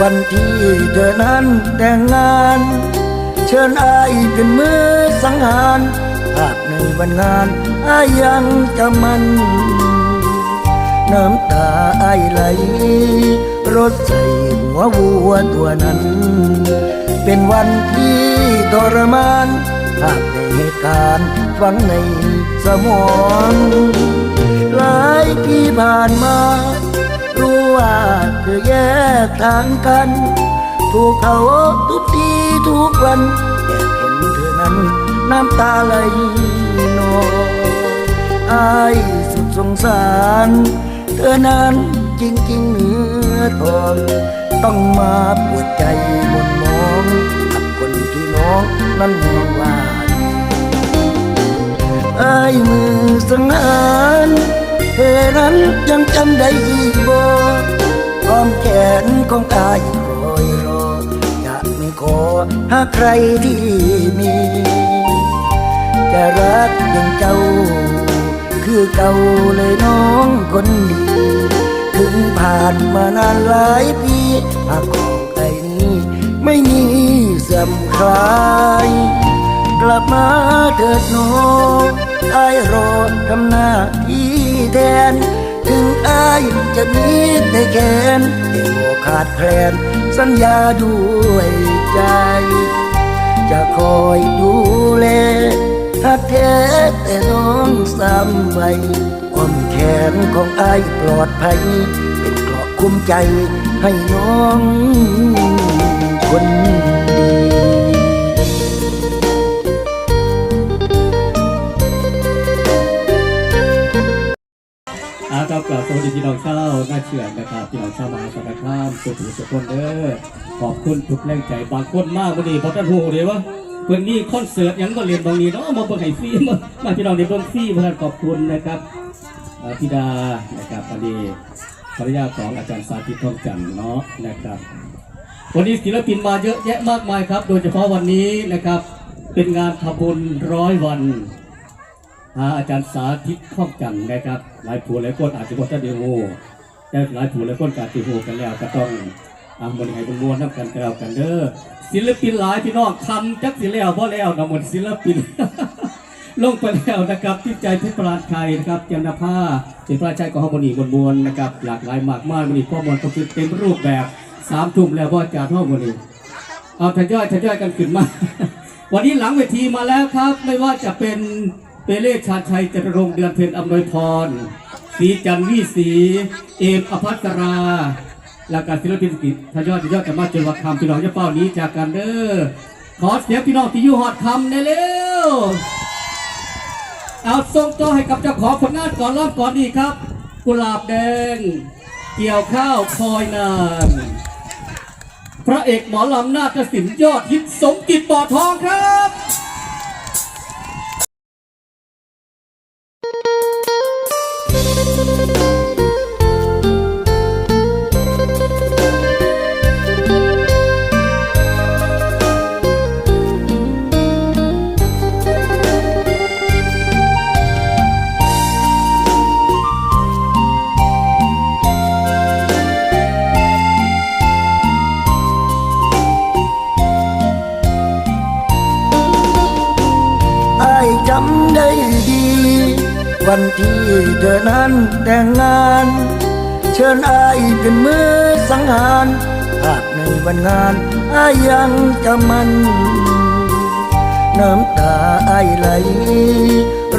วันที่เธอนั้นแต่งงาน เชิญอายเป็นมือสังหารภาพในวันงานอายยังจำมันน้ำตาอายไหล รถใส่หัววัวตัวนั้น เป็นวันที่ทรมานภาพในเหตุการณ์ฝังในสมอง หลายปีผ่านมา รู้ว่าเธอแยกทางกัน ถูกเขาทุบตีทุกวันแอบเห็นเธอนั้นน้ำตาไหลนองอายสุดสงสาร เธอนั้นจริงๆเหนือทองต้องมาปวดใจมนมองกับคนที่น้องนั้นมองว่าอายมือสังหาร เธอนั้นยังจำได้อีกบ่อ้อมแขนของอายคอยรอจะไม่ขอหาใครที่มี จะรักอย่างเจ้า คือเก่าเลยน้องคนดีถึงผ่านมานานหลายปีหากของไอ้นี้ไม่มีสื่อมคลายกลับมาเถิดน้องอายรอทำหน้าที่ แทนถึงอายจะมีแต่แขนแต่บ่ขาดแคลน สัญญาด้วยใจ จะคอยดูแลถ้าแท้แต่น้องซ้ำไว้อ้อมแขนของอายปลอดภัย เป็นเกราะคุ้มใจให้น้องคน ครับกลับสวัสดีพี่น้องชาวหน้าเชื่อนะครับพี่น้องชาวมหาสารคามสุขุมสุขคนเด้อขอบคุณทุกแรงใจบางคนมากวันนี้พอท่านหูเลยว่าเพื่อนนี่คอนเสิร์ตยังก็เรียนบางนี้เนาะมาเบิ่งให้ฟรีมามาพี่น้องในเบิ่งฟรีพอท่านขอบคุณนะครับอ่าพี่ดานะครับวันนี้ภรรยาของอาจารย์สาธิตทองจันทร์เนาะนะครับวันนี้ศิลปินมาเยอะแยะมากมายครับ โดยเฉพาะวันนี้นะครับเป็นงานทำบุญร้อยวัน อาจารย์สาธิตข้องจันนะครับ หลายผู้หลายคนอาจจะบอกจะเดียวงูแต่หลายผู้หลายคนกาติหูกันแล้วก็ต้องทำบริหารบนมวลน้ำกันกันแล้วกันเด้อศิลปินหลายพี่น้องทำจักสิแล้วบ่แล้วนะหมดศิลปิน ลงไปแล้วนะครับที่ใจพชรปราณชัยนะครับเจยมนาภาเป็นพระชัยของฮาร์โมนีบนมวลนะครับหลากหลายมากมายวันนี้ข้อมูลก็คือเต็มรูปแบบสามทุ่มแล้วว่าจากฮาร์โมนีเอาทยอยทยอยกันขึ้นมา วันนี้หลังเวทีมาแล้วครับ ไม่ว่าจะเป็น เปเล่ชาญชัยจตุรงเดือนเพ็ญอำนวยพรสีจันวิสี เอมอภัสราและการศิลปินกิจทยอยทยอยกันมาจนวันคำพี่น้องจะเป้านี้จากกันเด้อขอเสียงพี่น้องที่อยู่หอดคำในเร็วเอาส่งตัวให้กับเจ้าของผลงานก่อนรอบก่อนดีครับ กุหลาบแดง เกี่ยวข้าวคอยนานพระเอกหมอลำนาฏศิลป์ยอดฮิตสมกิจบ่อทองครับ đây? วันที่เธอนั้นแต่งงาน เชิญอายเป็นมือสังหารภาพในวันงานอายยังจำมัน น้ำตาอายไหล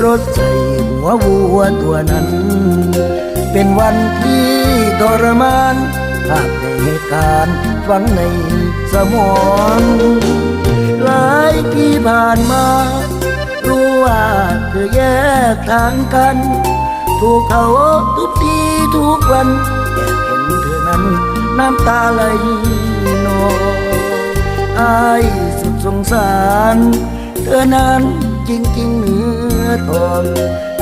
รถใส่หัววัวตัวนั้น เป็นวันที่ทรมานภาพในเหตุการณ์ฝังในสมอง หลายปีผ่านมา ว่าเธอแยกทางกัน ถูกเขาทุบตีทุกวันแอบเห็นเธอนั้นน้ำตาไหลนองอายสุดสงสาร เธอนั้นจริงๆเหนือทอง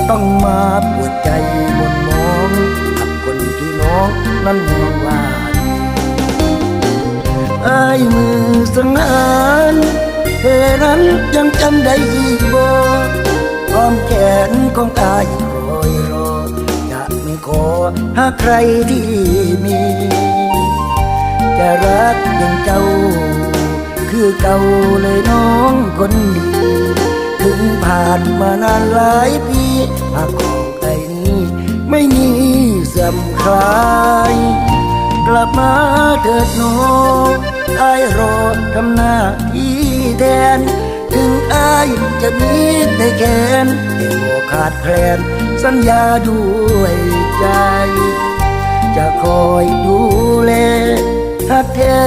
ต้องมาปวดใจบนมองกับคนที่น้องนั้นมองว่าอายมือสังหาร นั้นยังจำได้อีบ่อ้อมแขนของอายคอยรอจะไม่ขอหาใครที่มี จะรักอย่างเจ้า คือเก่าเลยน้องคนดีถึงผ่านมานานหลายปีหากของไอ้นี้ไม่มีเสื่อมคลายกลับมาเถิดน้องไอ้ายรอทำหน้าที่ แทน ถึงไอ้ายจะมีแต่แขนแต่บ่ขาดแคลน สัญญาด้วยใจ จะคอยดูแลหักแท้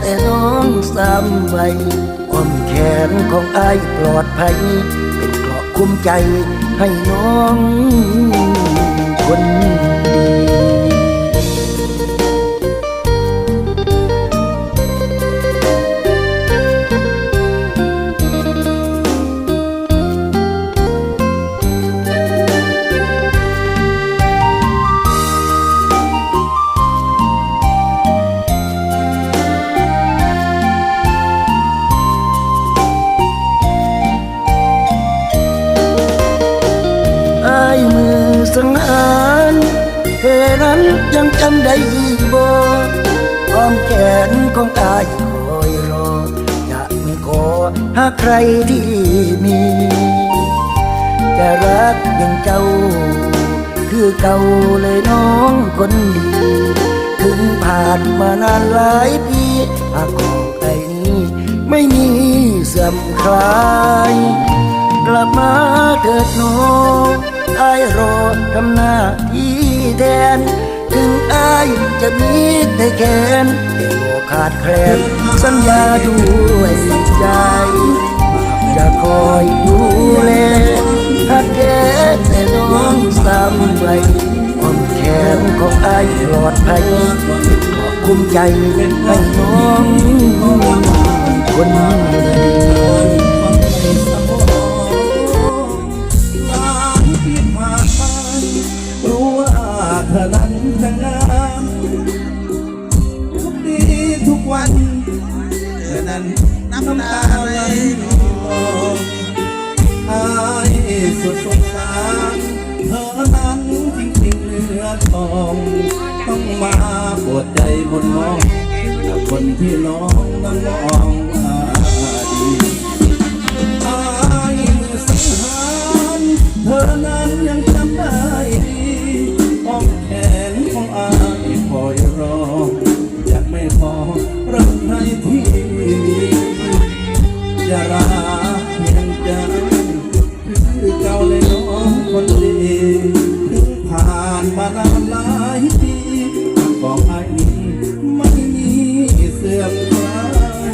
แต่น้องซ้ำไว้ความแขนของอายปลอดภัย เป็นเกราะคุ้มใจให้น้องคนดี อสังหารเธอนั้นยังจำได้อีบ่อ้อมแขนของอายคอยรอจะม่ขอหากใครที่มี จะรักอย่างเจ้า คือเก่าเลยน้องคนดี ถึงผ่านมานานหลายปีหากของไอ้นี้ไม่มีเสื่อมคลาย กลับมาเถิดน้อง อ้ายรอทำหน้าที่แทน ถึงไอ้ายจะมีแต่แขนแต่บ่ขาดแคลนสัญญาด้วยใจจะคอยดูแลหักแท้แต่น้องซ้ำไว้ความแขนของไอ้ายปลอดภัยขอบคุ้มใจให้น้องคนดี นั้นจะงามทุกดีทุกวันเธอนั้นน้ำตาไหลนองอายสุดสงสารเธอนั้นจริงๆเหลือทองต้องมาปวดใจบนน้องกับคนที่น้องนั้นมอง เลยน้องคนดีถึงผ่านมานานหลายปีของอายนี้ไม่มีเสื่อมคลาย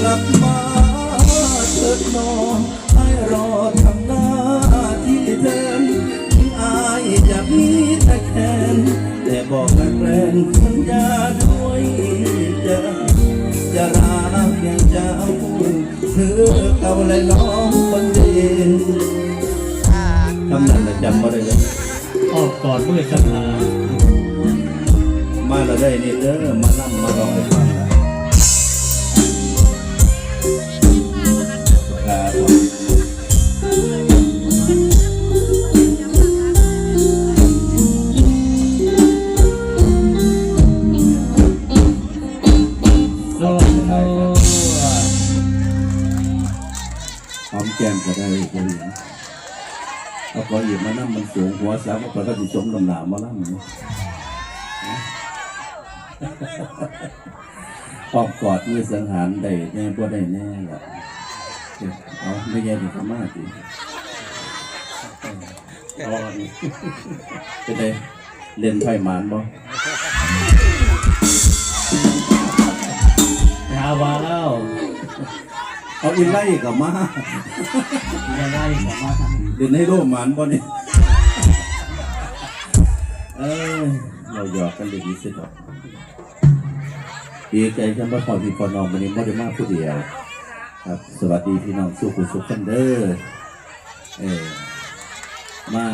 กลับมาเถิดน้องให้รอทำหน้าที่เดิมถึงอายจะมีแต่แค้นแต่บอกกันแรงสัญญาด้วยใจจะรักอย่างเจ้าเธอเก่าเลยน้องคน ดีคำนั้นน่ะจำมาได้เลยออกกอดมือสังหารมาแล้วได้นี่เด้อมาล่ำมาลองให้ฟัง นั่งมันสูงหัวสาวก็ก็สิสมลำหนามานั่งนี่ปอบกอดมือสังหารได้แน่บ่ได้แน่หรอกเอาไม่แย่ดีขมาสิอ่อนเป็นไงเล่นไพ่หมานบ่ยาวาแล้วเอาอินไล่กับมายังไงกลับมาเล่นให้โลกหมานบ่เนี่ย เอ้ยเราหยอกกันเลยดีสิดอกดีใจจังว่าพอพี่พอน้องวันนี้บ่ได้มาผู้เดียว ครับ สวัสดีพี่น้องสุขุสุขคนเด้อเออมา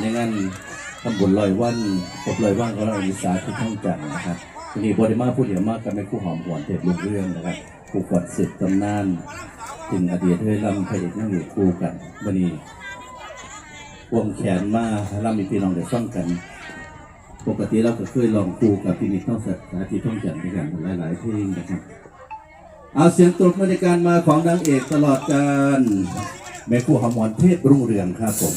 ในงานทำบุญลอยวันครบลอยวันของเราอิสาที่ท่องจันนะครับวันนี้บริมาพูดเดียวมากกันเป็นคู่หอมหวนเด็ดลุงเรื่องนะครับคู่ขวัญสืบตำนานถึงอดีตเฮ้ยลำพระเอกนั่งอยู่คู่กันวันนี้วงแขนมาลำมีพี่น้องเดี๋ยวฟังกัน ปกติเราก็เคยลองคู่กับที่มีต้องสาธิตท่องจันทร์ด้วยกันหลายๆเพลงนะครับ เอาเสียงตบมาในการมาของนางเอกตลอดการแม่ครูหอมอนเทพรุ่งเรืองครับผม